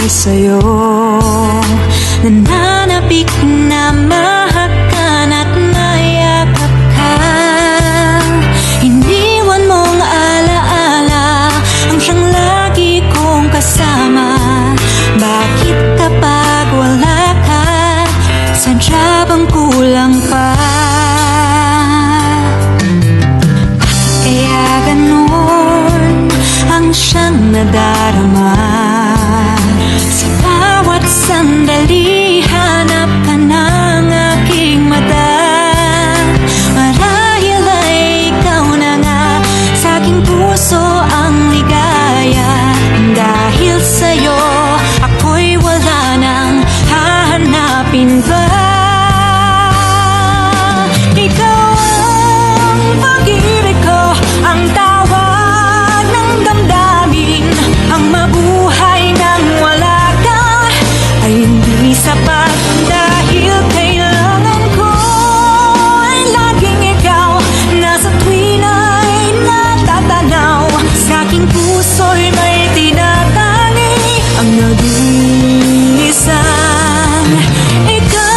ay sa'yo. Nananapik na mahakan at mayakap ka. Iniwan mong alaala Ang siyang lagi kong kasama. Bakit kapag wala ka? Sadya bang kulang pa? Kaya ganun ang siyang nadala puso'y may tinatali. Ang naging isang ikaw.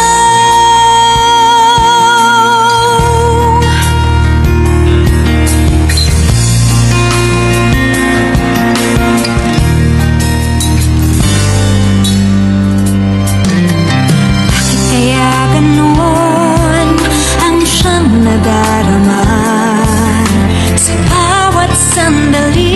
Bakit kaya ganun ang siyang nadarama Sa bawat sandali.